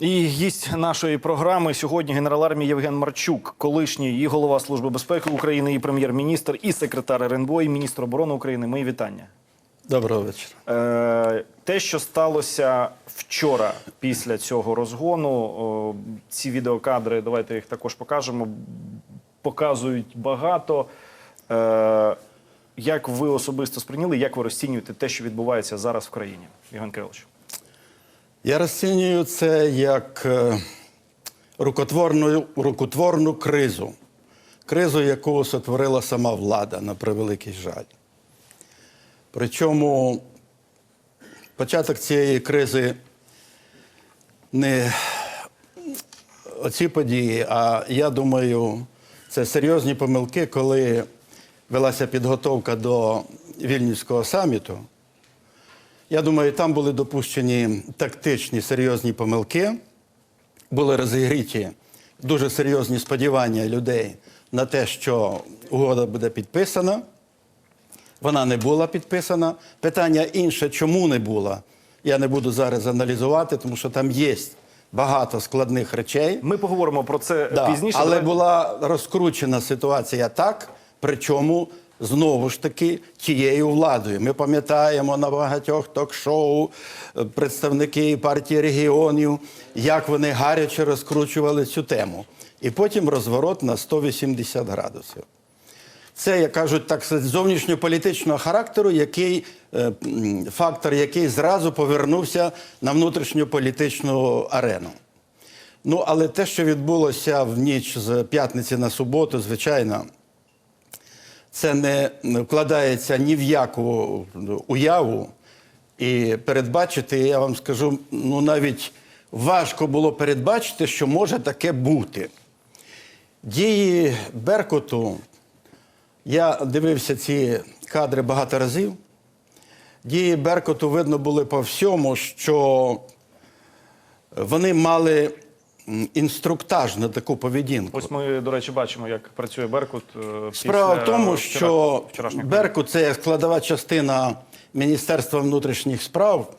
І гість нашої програми сьогодні генерал армії Євген Марчук, колишній і голова Служби безпеки України, і прем'єр-міністр, і секретар РНБО, і міністр оборони України. Мої вітання. Доброго вечора. Е, те, що сталося вчора після цього розгону, ці відеокадри, давайте їх також покажемо. Показують багато. Е, як ви особисто сприйняли, як ви розцінюєте те, що відбувається зараз в країні, Євген Кирилович? Я розцінюю це як е, рукотворну, рукотворну кризу. Кризу, яку сотворила сама влада, на превеликий жаль. Причому початок цієї кризи не оці події, а я думаю, це серйозні помилки, коли велася підготовка до Вільнюського саміту. Я думаю, там були допущені тактичні серйозні помилки, були розігріті дуже серйозні сподівання людей на те, що угода буде підписана. Вона не була підписана. Питання інше, чому не була, я не буду зараз аналізувати, тому що там є багато складних речей. Ми поговоримо про це Да, пізніше. Але Давай- була розкручена ситуація так, причому знову ж таки тією владою. Ми пам'ятаємо на багатьох ток-шоу е, представники партії регіонів, як вони гаряче розкручували цю тему. І потім розворот на 180 градусів. Це, як кажуть, так зовнішньополітичного характеру, який е, фактор, який зразу повернувся на внутрішньополітичну арену. Ну, але те, що відбулося в ніч з п'ятниці на суботу, звичайно, це не вкладається ні в яку уяву. І передбачити, я вам скажу, ну навіть важко було передбачити, що може таке бути. Дії Беркуту, я дивився ці кадри багато разів. Дії Беркуту видно були по всьому, що вони мали інструктаж на таку поведінку. Ось ми, до речі, бачимо, як працює Беркут. е, Справа в тому, що Беркут це складова частина Міністерства внутрішніх справ.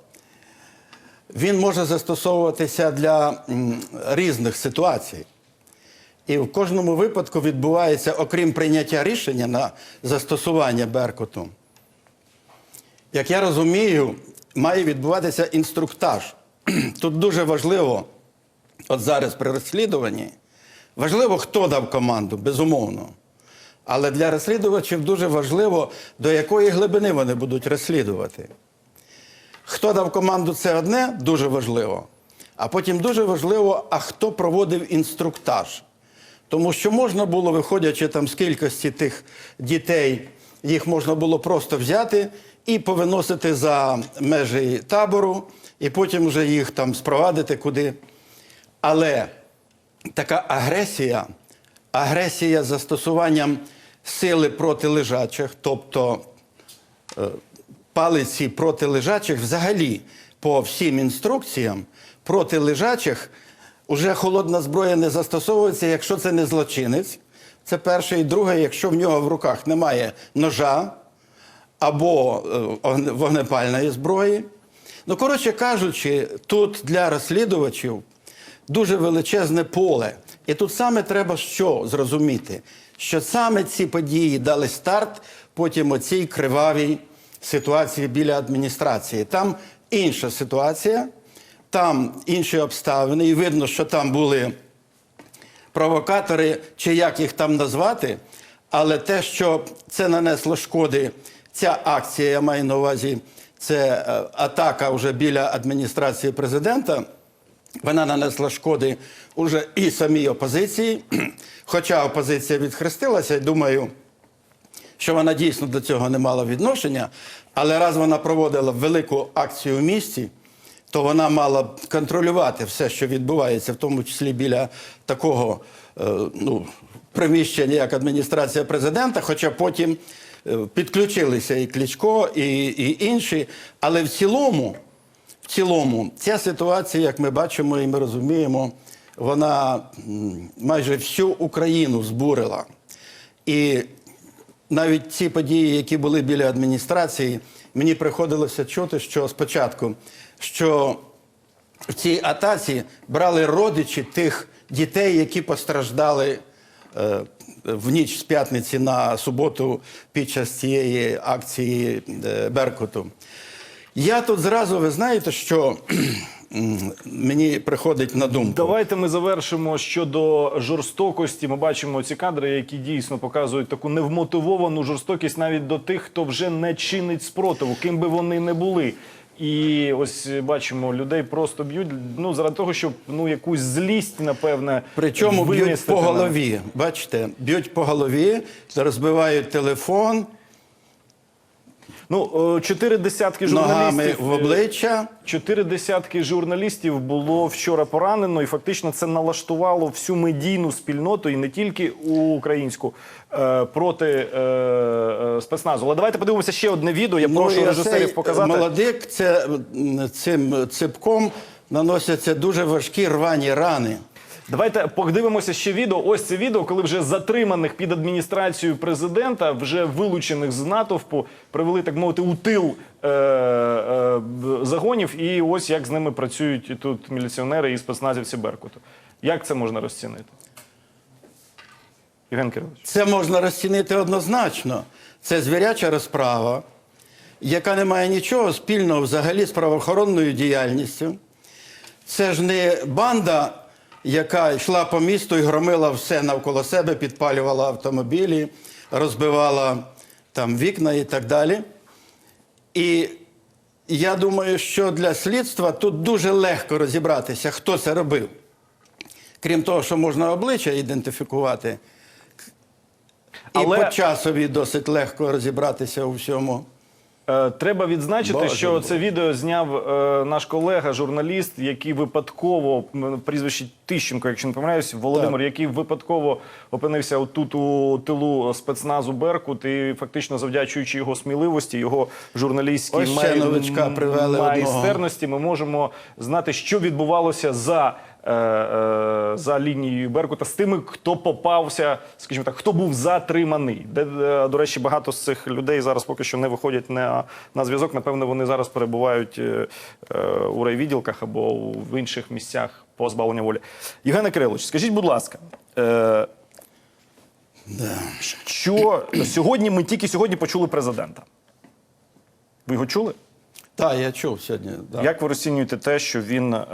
Він може застосовуватися для різних ситуацій. І в кожному випадку відбувається, окрім прийняття рішення на застосування Беркуту, як я розумію, має відбуватися інструктаж. Тут дуже важливо, от зараз при розслідуванні, важливо, хто дав команду, безумовно. Але для розслідувачів дуже важливо, до якої глибини вони будуть розслідувати. Хто дав команду, це одне дуже важливо. А потім дуже важливо, а хто проводив інструктаж. Тому що можна було, виходячи там з кількості тих дітей, їх можна було просто взяти і повиносити за межі табору, і потім вже їх там спровадити куди. Але така агресія, агресія застосуванням сили проти лежачих, тобто е, палиці проти лежачих, взагалі по всім інструкціям проти лежачих уже холодна зброя не застосовується, якщо це не злочинець. Це перше. І друге, якщо в нього в руках немає ножа або е, вогнепальної зброї. Ну, коротше кажучи, тут для розслідувачів дуже величезне поле. І тут саме треба що зрозуміти? Що саме ці події дали старт потім оцій кривавій ситуації біля адміністрації. Там інша ситуація, там інші обставини, і видно, що там були провокатори, чи як їх там назвати, але те, що це нанесло шкоди, ця акція, я маю на увазі, це е, атака вже біля адміністрації президента. Вона нанесла шкоди уже і самій опозиції, хоча опозиція відхрестилася, думаю, що вона дійсно до цього не мала відношення, але раз вона проводила велику акцію в місті, то вона мала контролювати все, що відбувається, в тому числі біля такого е, ну, приміщення, як адміністрація президента, хоча потім е, підключилися і Кличко, і, і інші. Але в цілому, цілому, ця ситуація, як ми бачимо і ми розуміємо, вона майже всю Україну збурила. І навіть ці події, які були біля адміністрації, мені приходилося чути, що спочатку, що в цій атаці брали родичі тих дітей, які постраждали е, в ніч з п'ятниці на суботу під час цієї акції е, Беркуту. Я тут зразу, ви знаєте, що мені приходить на думку. Давайте ми завершимо щодо жорстокості. Ми бачимо ці кадри, які дійсно показують таку невмотивовану жорстокість навіть до тих, хто вже не чинить спротиву, ким би вони не були. І ось бачимо, людей просто б'ють ну заради того, щоб ну якусь злість, напевне, Причому б'ють по голові. Бачите, б'ють по голові, розбивають телефон Ну е, чотири десятки ногами журналістів в е, обличчя. Чотири десятки журналістів було вчора поранено, і фактично це налаштувало всю медійну спільноту і не тільки українську е, проти е, спецназу. Але давайте подивимося ще одне відео. Я прошу і режисерів показати. Молодик, це цим ципком наносяться дуже важкі рвані рани. Давайте подивимося ще відео. Ось це відео, коли вже затриманих під адміністрацією президента, вже вилучених з натовпу, привели так мовити у тил е, е, загонів. І ось як з ними працюють тут міліціонери і спецназівці Беркуту. Як це можна розцінити? Євген Кирилович. Це можна розцінити однозначно. Це звіряча розправа, яка не має нічого спільного взагалі з правоохоронною діяльністю. Це ж не банда, яка йшла по місту і громила все навколо себе, підпалювала автомобілі, розбивала там вікна і так далі. І я думаю, що для слідства тут дуже легко розібратися, хто це робив. Крім того, що можна обличчя ідентифікувати, і Але- по часові досить легко розібратися у всьому. Е, Треба відзначити, Боже що це відео зняв е, наш колега, журналіст, який випадково прізвище Тищенко, якщо не помиляюсь, Володимир, який випадково опинився отут у тилу спецназу Беркут, і фактично завдячуючи його сміливості, його журналістській одного. майстерності, ми можемо знати, що відбувалося за. Е, е, За лінією Беркута з тими, хто попався, скажімо так, хто був затриманий. Де, е, до речі, багато з цих людей зараз поки що не виходять на, на зв'язок. Напевно, вони зараз перебувають у райвідділках або в інших місцях позбавлення волі. Євгене Кирилович, скажіть, будь ласка, е, що сьогодні ми тільки сьогодні почули президента. Ви його чули? Так, я чув сьогодні. Да. Як ви розцінюєте те, що він е,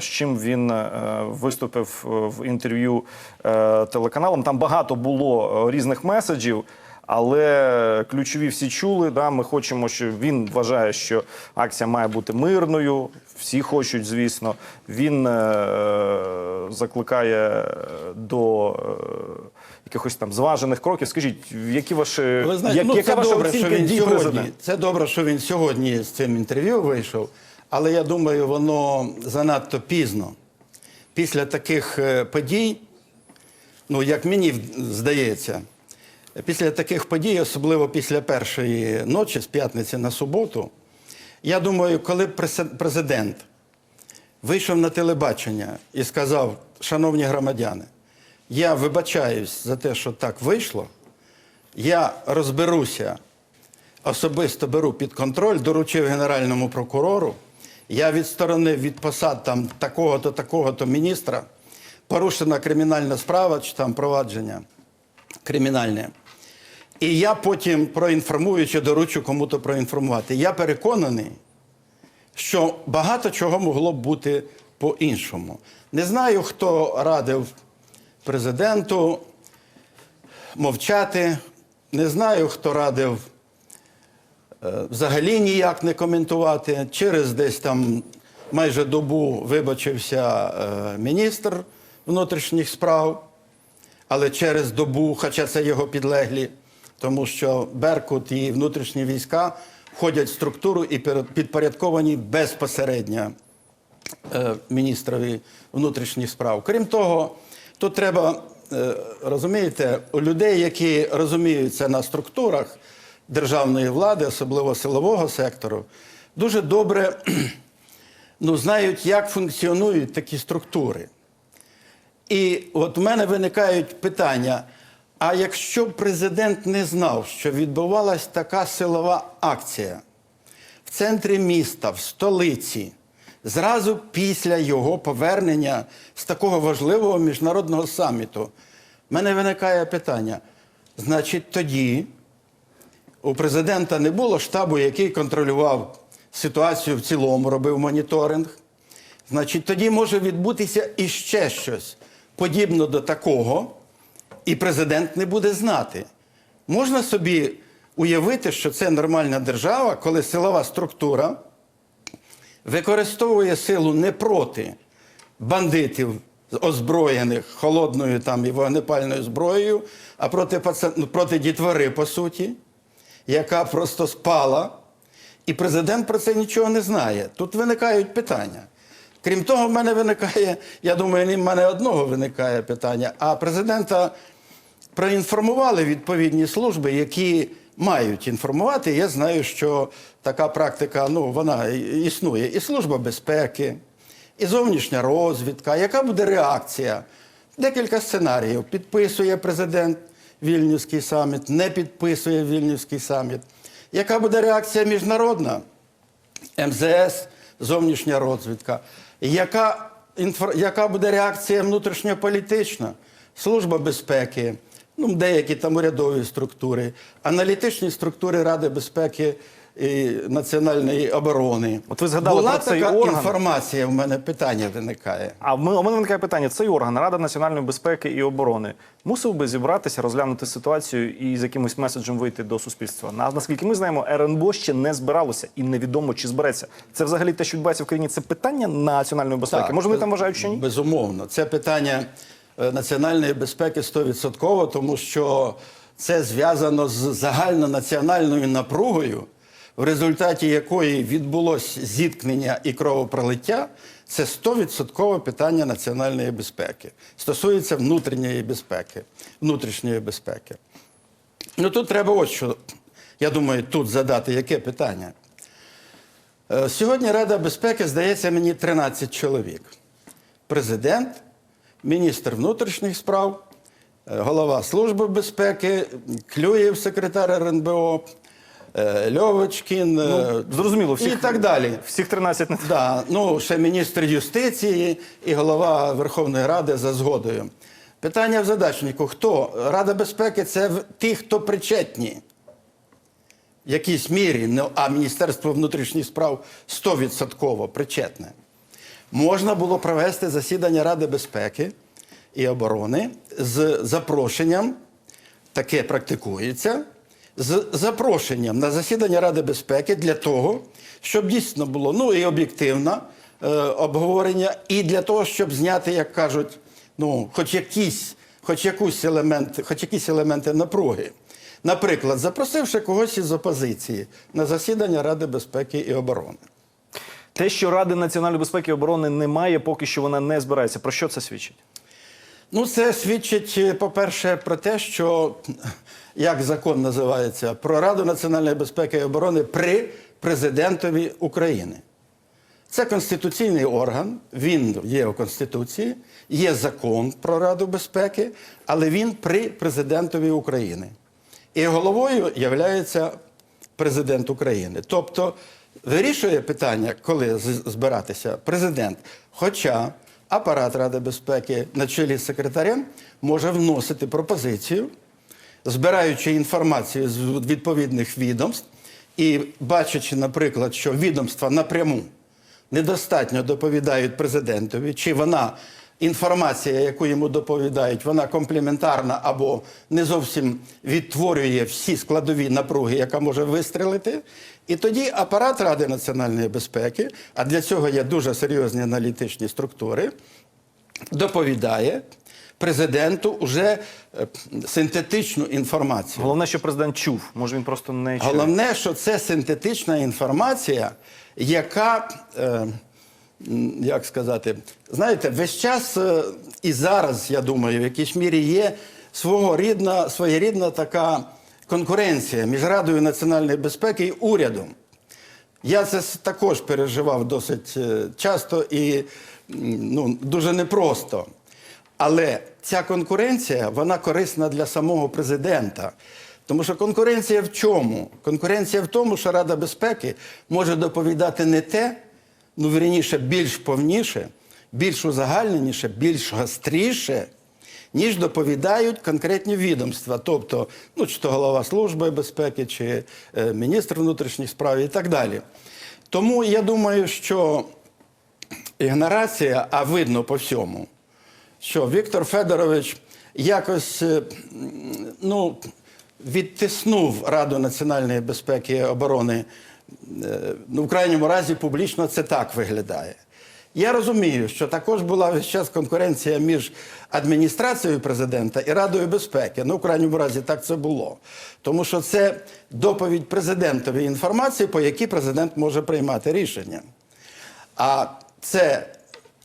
з чим він е, виступив е, в інтерв'ю телеканалам? Там багато було різних меседжів, але ключові всі чули. Да, ми хочемо, що він вважає, що акція має бути мирною. Всі хочуть, звісно. Він е, закликає до е, якихось там зважених кроків. Скажіть, які ваші Ви знаєте, як, ну, яка ваша добре, що оцінка він дій сьогодні. Це добре, що він сьогодні з цим інтерв'ю вийшов, але я думаю, воно занадто пізно. Після таких е, подій, ну як мені здається, після таких подій, особливо після першої ночі, з п'ятниці на суботу, я думаю, коли президент вийшов на телебачення і сказав, шановні громадяни, я вибачаюсь за те, що так вийшло. Я розберуся, особисто беру під контроль, доручив генеральному прокурору. Я відсторонив від посад там такого-то, такого-то міністра. Порушена кримінальна справа чи там провадження кримінальне. І я потім проінформую чи доручу кому-то проінформувати. Я переконаний, що багато чого могло б бути по-іншому. Не знаю, хто радив президенту мовчати. Не знаю, хто радив е, взагалі ніяк не коментувати. Через десь там майже добу вибачився е, міністр внутрішніх справ, але через добу, хоча це його підлеглі, тому що Беркут і внутрішні війська входять в структуру і підпорядковані безпосередньо е, міністрові внутрішніх справ. Крім того, тут треба е, розумієте, у людей, які розуміються на структурах державної влади, особливо силового сектору, дуже добре ну, знають, як функціонують такі структури. І от у мене виникають питання: а якщо б президент не знав, що відбувалась така силова акція в центрі міста, в столиці, зразу після його повернення з такого важливого міжнародного саміту. В мене виникає питання: значить, тоді у президента не було штабу, який контролював ситуацію в цілому, робив моніторинг. Значить, тоді може відбутися іще щось подібно до такого, і президент не буде знати. Можна собі уявити, що це нормальна держава, коли силова структура використовує силу не проти бандитів, озброєних холодною там і вогнепальною зброєю, а проти, ну, проти дітвори, по суті, яка просто спала. І президент про це нічого не знає. Тут виникають питання. Крім того, в мене виникає, я думаю, в мене одного виникає питання, а президента проінформували відповідні служби, які мають інформувати. Я знаю, що така практика ну, вона існує. І Служба безпеки, і зовнішня розвідка. Яка буде реакція? Декілька сценаріїв. Підписує президент Вільнюський саміт, не підписує Вільнюський саміт. Яка буде реакція міжнародна? МЗС, зовнішня розвідка. Яка, інфор... яка буде реакція внутрішньополітична? Служба безпеки, ну, деякі там урядові структури, аналітичні структури Ради безпеки національної оборони. От ви згадали Була про цей така орган. інформація, в мене питання виникає. А в мене- у мене виникає питання: цей орган Рада національної безпеки і оборони мусив би зібратися, розглянути ситуацію і з якимось меседжем вийти до суспільства. На наскільки ми знаємо, РНБО ще не збиралося і невідомо чи збереться. Це взагалі те, що відбувається в країні. Це питання національної безпеки. Так, Може, вони там вважають, що ні? Безумовно. Це питання е, національної безпеки 100%, тому що це зв'язано з загальнонаціональною напругою, в результаті якої відбулось зіткнення і кровопролиття. Це 100% питання національної безпеки. Стосується внутрішньої безпеки, внутрішньої безпеки. Ну тут треба ось що, я думаю, тут задати яке питання. Е, Сьогодні Рада безпеки, здається, мені 13 чоловік. Президент, міністр внутрішніх справ, е, голова Служби безпеки, Клюєв, секретар РНБО, Льовочкін е, Ну, зрозуміло, всіх і так далі. Всіх 13 не Да, ну, ще міністр юстиції і голова Верховної Ради за згодою. Питання в задачнику: хто? Рада безпеки це ті, хто причетні в якійсь мірі, ну, а Міністерство внутрішніх справ 100% причетне. Можна було провести засідання Ради безпеки і оборони з запрошенням, таке практикується, з запрошенням на засідання Ради безпеки для того, щоб дійсно було ну і об'єктивне е, обговорення, і для того, щоб зняти, як кажуть, ну, хоч якісь, хоч якусь елемент, хоч якісь елементи напруги. Наприклад, запросивши когось із опозиції на засідання Ради безпеки і оборони. те, що Ради національної безпеки і оборони немає, поки що вона не збирається. Про що це свідчить? Ну, це свідчить, е, по-перше, про те, що як закон називається про Раду національної безпеки і оборони при президентові України. Це конституційний орган, він є у Конституції, є закон про Раду безпеки, але він при президентові України. І головою є президент України. Тобто вирішує питання, коли збиратися президент. Хоча апарат Ради безпеки на чолі з секретарем може вносити пропозицію, збираючи інформацію з відповідних відомств і бачачи, наприклад, що відомства напряму недостатньо доповідають президентові, чи вона інформація, яку йому доповідають, вона комплементарна або не зовсім відтворює всі складові напруги, яка може вистрелити. І тоді апарат Ради національної безпеки, а для цього є дуже серйозні аналітичні структури, доповідає президенту уже е, синтетичну інформацію. Головне, що президент чув. Може, він просто не чує. Головне, що це синтетична інформація, яка, е, як сказати, знаєте, весь час е, і зараз, я думаю, в якійсь мірі є свого рідна, своєрідна така конкуренція між Радою національної безпеки і урядом. Я це також переживав досить е, часто і ну, дуже непросто. Але ця конкуренція вона корисна для самого президента. Тому що конкуренція в чому? Конкуренція в тому, що Рада безпеки може доповідати не те, ну вірніше, більш повніше, більш узагальненіше, більш гостріше, ніж доповідають конкретні відомства, тобто, ну, чи то голова Служби безпеки, чи е, міністр внутрішніх справ і так далі. Тому я думаю, що ігнорація, а видно по всьому, що Віктор Федорович якось е, ну, відтиснув Раду національної безпеки і оборони. Е, Ну, в крайньому разі, публічно це так виглядає. Я розумію, що також була весь час конкуренція між адміністрацією президента і Радою безпеки. Ну, в крайньому разі, так це було. Тому що це доповідь президентові інформації, по якій президент може приймати рішення. А це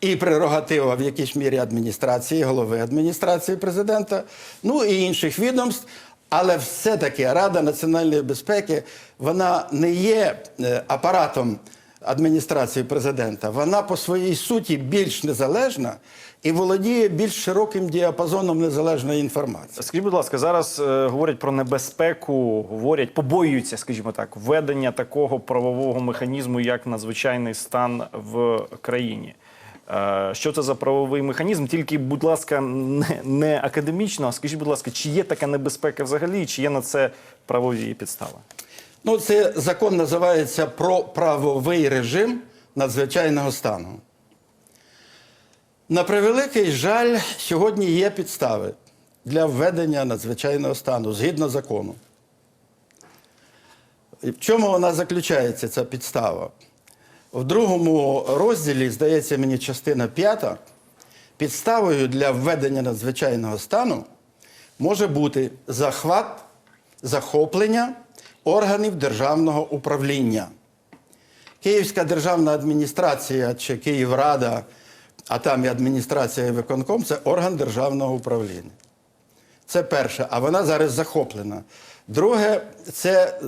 і прерогатива в якійсь мірі адміністрації, голови адміністрації президента, ну і інших відомств. Але все-таки Рада національної безпеки вона не є е, апаратом адміністрації президента. Вона по своїй суті більш незалежна і володіє більш широким діапазоном незалежної інформації. Скажіть, будь ласка, зараз е, говорять про небезпеку, говорять, побоюються, скажімо так, введення такого правового механізму, як надзвичайний стан в країні. Що це за правовий механізм? Тільки, будь ласка, не, не академічно, а скажіть, будь ласка, чи є така небезпека взагалі, чи є на це правові підстави? Ну, це закон називається про правовий режим надзвичайного стану. На превеликий жаль, сьогодні є підстави для введення надзвичайного стану згідно закону. В чому вона заключається, ця підстава? В другому розділі, здається мені, частина п'ята, підставою для введення надзвичайного стану може бути захват, захоплення органів державного управління. Київська державна адміністрація чи Київрада, а там і адміністрація і виконком це орган державного управління. Це перше, а вона зараз захоплена. Друге, це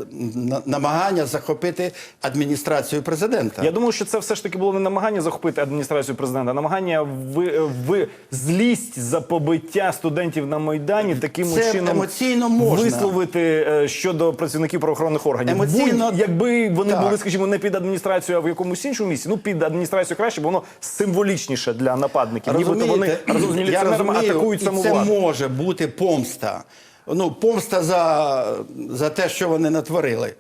намагання захопити адміністрацію президента. Я думаю, що це все ж таки було не намагання захопити адміністрацію президента, а намагання ви, ви злість за побиття студентів на майдані таким Це чином емоційно можна. висловити е, щодо працівників правоохоронних органів. Емоційно- Будь, якби вони Так. були, скажімо, не під адміністрацією, а в якомусь іншому місці. Ну під адміністрацію краще, бо воно символічніше для нападників. Нібито вони разом з міліціонерами розумію, атакують і це може бути помста. Ну, помста за, за те, що вони натворили.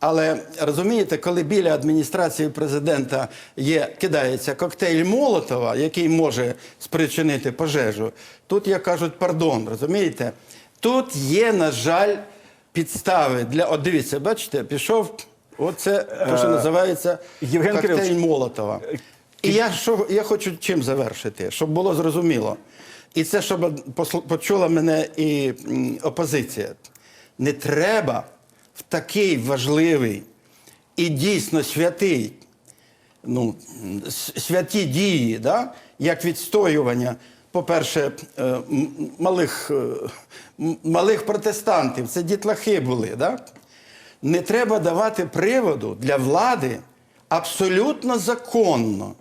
Але розумієте, коли біля адміністрації президента є, кидається коктейль Молотова, який може спричинити пожежу, тут як кажуть, пардон, розумієте? Тут є, на жаль, підстави для. От дивіться, бачите, пішов. Оце те, що називається Євген коктейль Кирилович, Молотова. І я, що, я хочу чим завершити, щоб було зрозуміло. І це, щоб почула мене і опозиція. Не треба в такий важливий і дійсно святий, ну, святі дії, да? як відстоювання, по-перше, е, малих, е, малих протестантів, це дітлахи були. Да? Не треба давати приводу для влади абсолютно законно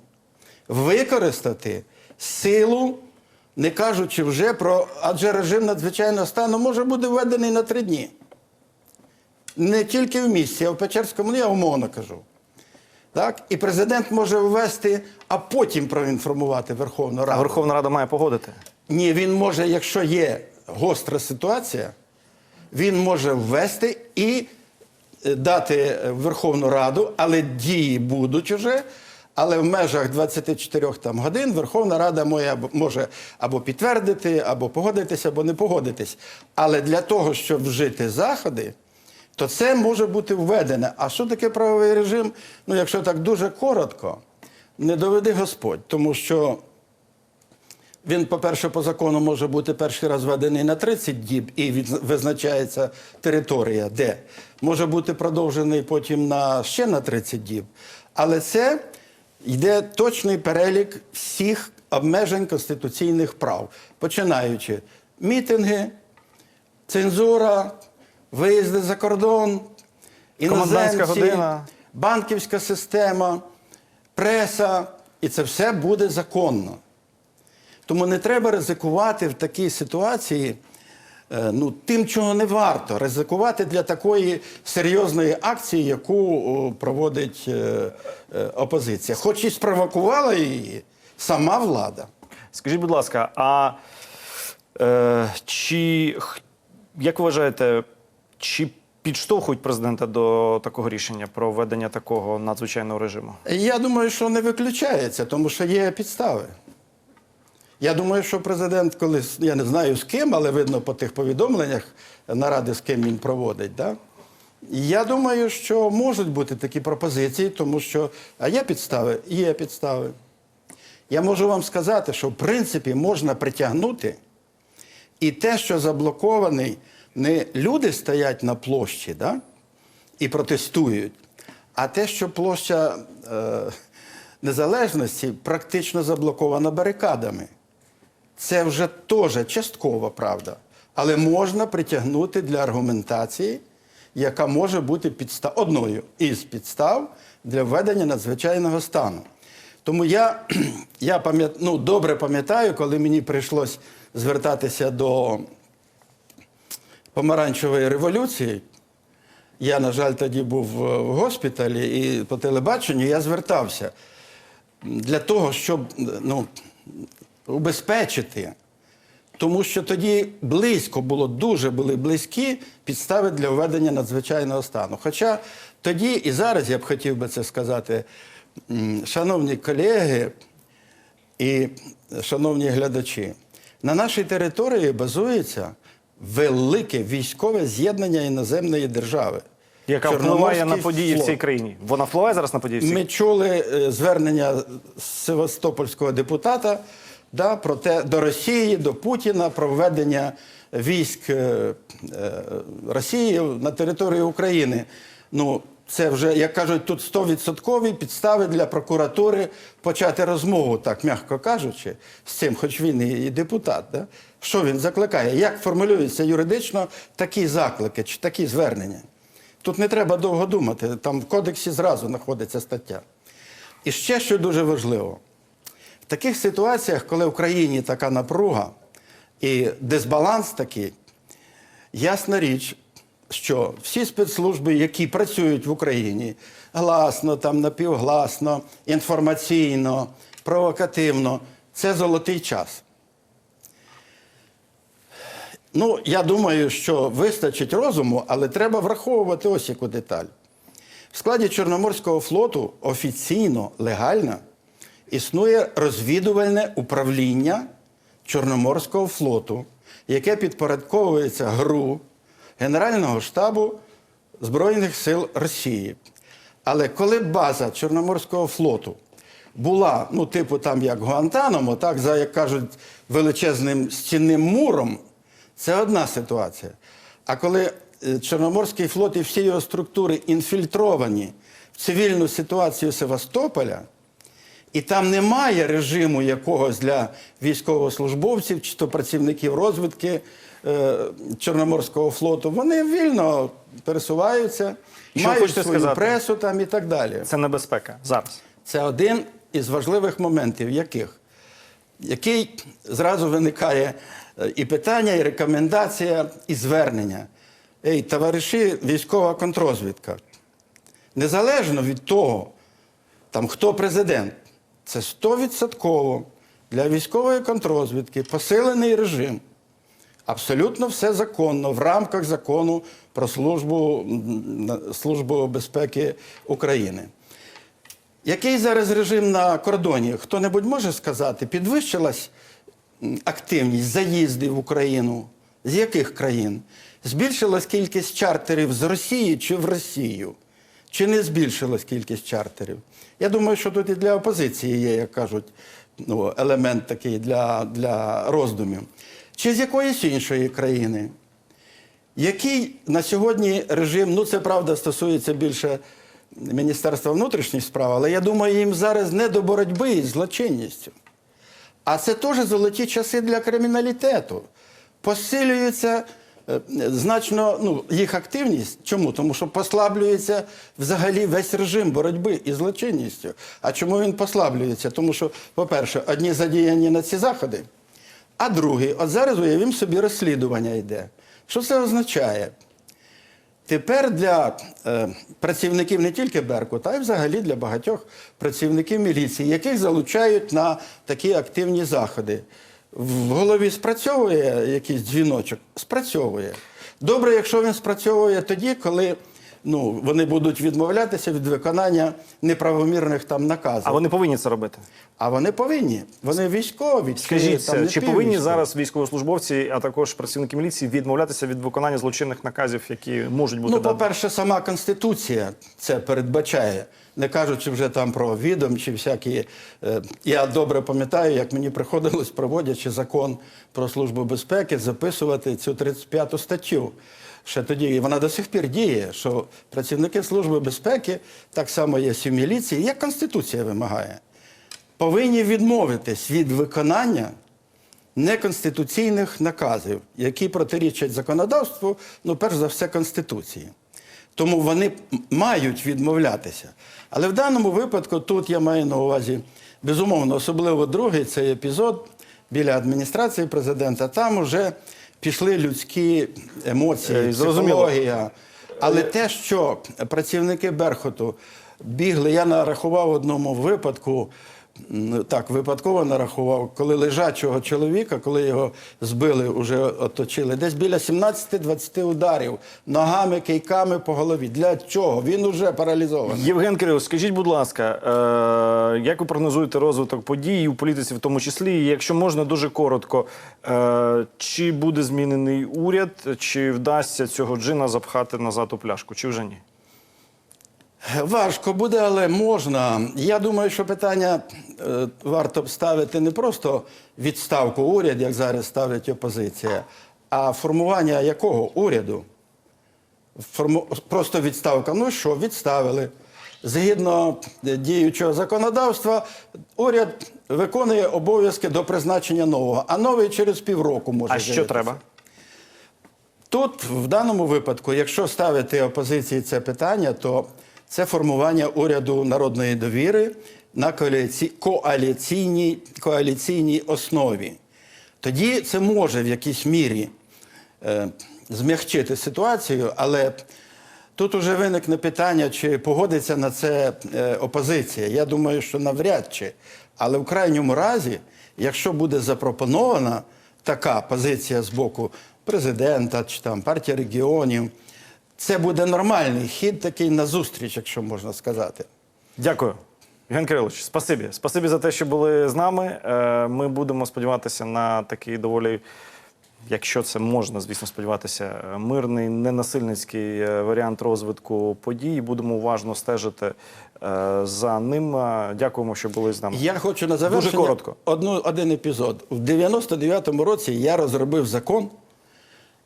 використати силу, не кажучи вже про, адже режим надзвичайного стану може бути введений на три дні. Не тільки в місті, а в Печерському, ну я умовно кажу. Так? І президент може ввести, а потім проінформувати Верховну Раду. А Верховна Рада має погодити. Ні, він може, якщо є гостра ситуація, він може ввести і е, дати Верховну Раду, але дії будуть уже. Але в межах 24 там, годин Верховна Рада або- може або підтвердити, або погодитися, або не погодитись. Але для того, щоб вжити заходи, то це може бути введене. А що таке правовий режим? Ну, якщо так дуже коротко, не доведи Господь, тому що він, по-перше, по закону може бути перший раз введений на 30 діб і визначається територія, де може бути продовжений потім на ще на 30 діб. Але це йде точний перелік всіх обмежень конституційних прав, починаючи мітинги, цензура, виїзди за кордон, іноземці, година. банківська система, преса, і це все буде законно. Тому не треба ризикувати в такій ситуації ну, тим, чого не варто ризикувати для такої серйозної акції, яку проводить е, е, опозиція. Хоч і спровокувала її сама влада. Скажіть, будь ласка, а е, чи як ви вважаєте, чи підштовхують президента до такого рішення про введення такого надзвичайного режиму? Я думаю, що не виключається, тому що є підстави. Я думаю, що президент колись, я не знаю з ким, але видно по тих повідомленнях наради, з ким він проводить. Да? Я думаю, що можуть бути такі пропозиції, тому що а є підстави? Є підстави. Я можу вам сказати, що в принципі можна притягнути і те, що заблокований, не люди стоять на площі да? і протестують, а те, що площа е, незалежності практично заблокована барикадами. Це вже теж часткова правда. Але можна притягнути для аргументації, яка може бути підстав, одною із підстав для введення надзвичайного стану. Тому я, я пам'ят, ну, добре пам'ятаю, коли мені прийшлось звертатися до помаранчевої революції. Я, на жаль, тоді був в госпіталі і по телебаченню я звертався для того, щоб ну, убезпечити. Тому що тоді близько було, дуже були близькі підстави для введення надзвичайного стану. Хоча тоді і зараз я б хотів би це сказати, шановні колеги і шановні глядачі, на нашій території базується велике військове з'єднання іноземної держави. Яка впливає на події в цій країні? Вона впливає зараз на події в цій Ми чули е, звернення севастопольського депутата да, про те до Росії, до Путіна про введення військ е, е, Росії на територію України. Ну, це вже, як кажуть, тут 100% підстави для прокуратури почати розмову, так м'яко кажучи, з цим, хоч він і депутат. Да? Що він закликає? Як формулюються юридично такі заклики чи такі звернення? Тут не треба довго думати, там в кодексі зразу знаходиться стаття. І ще що дуже важливо: в таких ситуаціях, коли в країні така напруга і дисбаланс такий, ясна річ, що всі спецслужби, які працюють в Україні, гласно, там, напівгласно, інформаційно, провокативно, це золотий час. Ну, я думаю, що вистачить розуму, але треба враховувати ось яку деталь. В складі Чорноморського флоту офіційно, легально існує розвідувальне управління Чорноморського флоту, яке підпорядковується ГРУ Генерального штабу Збройних сил Росії. Але коли база Чорноморського флоту була, ну, типу, там як Гуантанамо, так, за, як кажуть, величезним стінним муром, це одна ситуація. А коли е, Чорноморський флот і всі його структури інфільтровані в цивільну ситуацію Севастополя, і там немає режиму якогось для військовослужбовців чи то працівників розвідки е, Чорноморського флоту, вони вільно пересуваються, Що мають свою сказати? пресу там і так далі. Це небезпека зараз. Це один із важливих моментів, яких, який зразу виникає е, і питання, і рекомендація, і звернення. Ей, товариші, військова контрозвідка. Незалежно від того, там, хто президент, це 100% для військової контрозвідки посилений режим. Абсолютно все законно в рамках закону про службу, службу безпеки України. Який зараз режим на кордоні? Хто-небудь може сказати? Підвищилась активність заїздів в Україну? З яких країн? Збільшилась кількість чартерів з Росії чи в Росію? Чи не збільшилась кількість чартерів? Я думаю, що тут і для опозиції є, як кажуть, ну, елемент такий для, для роздумів. Чи з якоїсь іншої країни? Який на сьогодні режим, ну це правда стосується більше Міністерства внутрішніх справ, але я думаю, їм зараз не до боротьби із злочинністю. А це теж золоті часи для криміналітету. Посилюється е, значно ну, їх активність. Чому? Тому що послаблюється взагалі весь режим боротьби із злочинністю. А чому він послаблюється? Тому що, по-перше, одні задіяні на ці заходи, а другі, от зараз уявімо собі, розслідування йде. Що це означає? Тепер для е, працівників не тільки Беркута, а й взагалі для багатьох працівників міліції, яких залучають на такі активні заходи. В голові спрацьовує якийсь дзвіночок? Спрацьовує. Добре, якщо він спрацьовує тоді, коли ну, вони будуть відмовлятися від виконання неправомірних там наказів. А вони повинні це робити. А вони повинні. Вони військові. чи Скажіть, там не чи повинні зараз військовослужбовці, а також працівники міліції відмовлятися від виконання злочинних наказів, які можуть бути Ну, по-перше, сама Конституція це передбачає, не кажучи вже там про відом чи всякі. е, Я добре пам'ятаю, як мені приходилось, проводячи закон про службу безпеки, записувати цю 35 статтю. Ще тоді і вона до сих пір діє, що працівники служби безпеки, так само є в міліції, як Конституція вимагає, повинні відмовитись від виконання неконституційних наказів, які протирічать законодавству, ну, перш за все, Конституції. Тому вони мають відмовлятися. Але в даному випадку тут я маю на увазі, безумовно, особливо другий цей епізод біля адміністрації президента, там вже пішли людські емоції, Е, психологія. Але те, що працівники Берхоту бігли, я нарахував одному випадку, так, випадково нарахував, коли лежачого чоловіка, коли його збили, вже оточили, десь біля 17-20 ударів ногами, кийками по голові. Для чого? Він уже паралізований. Євген Кирилович, скажіть, будь ласка, е, як ви прогнозуєте розвиток подій у політиці, в тому числі, і якщо можна дуже коротко, е, чи буде змінений уряд, чи вдасться цього джина запхати назад у пляшку, чи вже ні? Важко буде, але можна. Я думаю, що питання е, варто б ставити не просто відставку уряд, як зараз ставить опозиція, а формування якого уряду? Форму... Просто відставка. Ну що, відставили. Згідно діючого законодавства, уряд виконує обов'язки до призначення нового, а новий через півроку може А що треба? Тут, в даному випадку, якщо ставити опозиції це питання, то це формування уряду народної довіри на коаліційній, коаліційній основі. Тоді це може в якійсь мірі е, змягчити ситуацію, але тут уже виникне питання, чи погодиться на це е, опозиція. Я думаю, що навряд чи. Але в крайньому разі, якщо буде запропонована така позиція з боку президента чи там партії регіонів, це буде нормальний хід такий назустріч, якщо можна сказати. Дякую. Євген Кирилович, спасибі. Спасибі за те, що були з нами. Е, Ми будемо сподіватися на такий доволі, якщо це можна, звісно, сподіватися, е, мирний, ненасильницький е, варіант розвитку подій. Будемо уважно стежити за ним. Дякуємо, що були з нами. Я хочу на завершення Дуже коротко. Одну, один епізод. В 99-му році я розробив закон,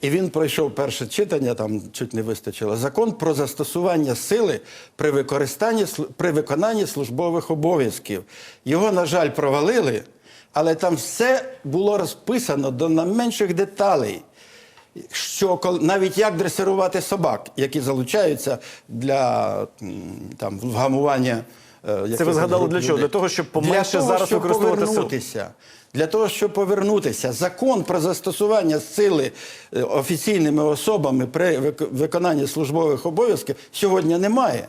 і він пройшов перше читання, там чуть не вистачило. Закон про застосування сили при використанні при виконанні службових обов'язків. Його, на жаль, провалили, але там все було розписано до найменших деталей. Що навіть як дресирувати собак, які залучаються для там вгамування. е, якихось ви згадали для чого? Для того, щоб поменше зараз використовувати силу? Для того, щоб повернутися, закон про застосування сили е, офіційними особами при виконанні службових обов'язків сьогодні немає.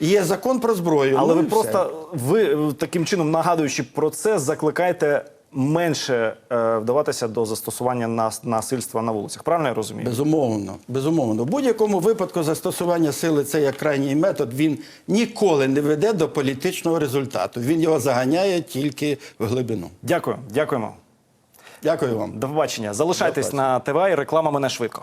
Є закон про зброю. Але ну ви все. просто ви е, таким чином нагадуючи про це, закликаєте менше е, вдаватися до застосування нас- насильства на вулицях. Правильно я розумію? Безумовно, безумовно. В будь-якому випадку застосування сили це як крайній метод. Він ніколи не веде до політичного результату. Він його заганяє тільки в глибину. Дякую, дякуємо. Дякую вам. До побачення. Залишайтесь на ТВ і реклама мене швидко.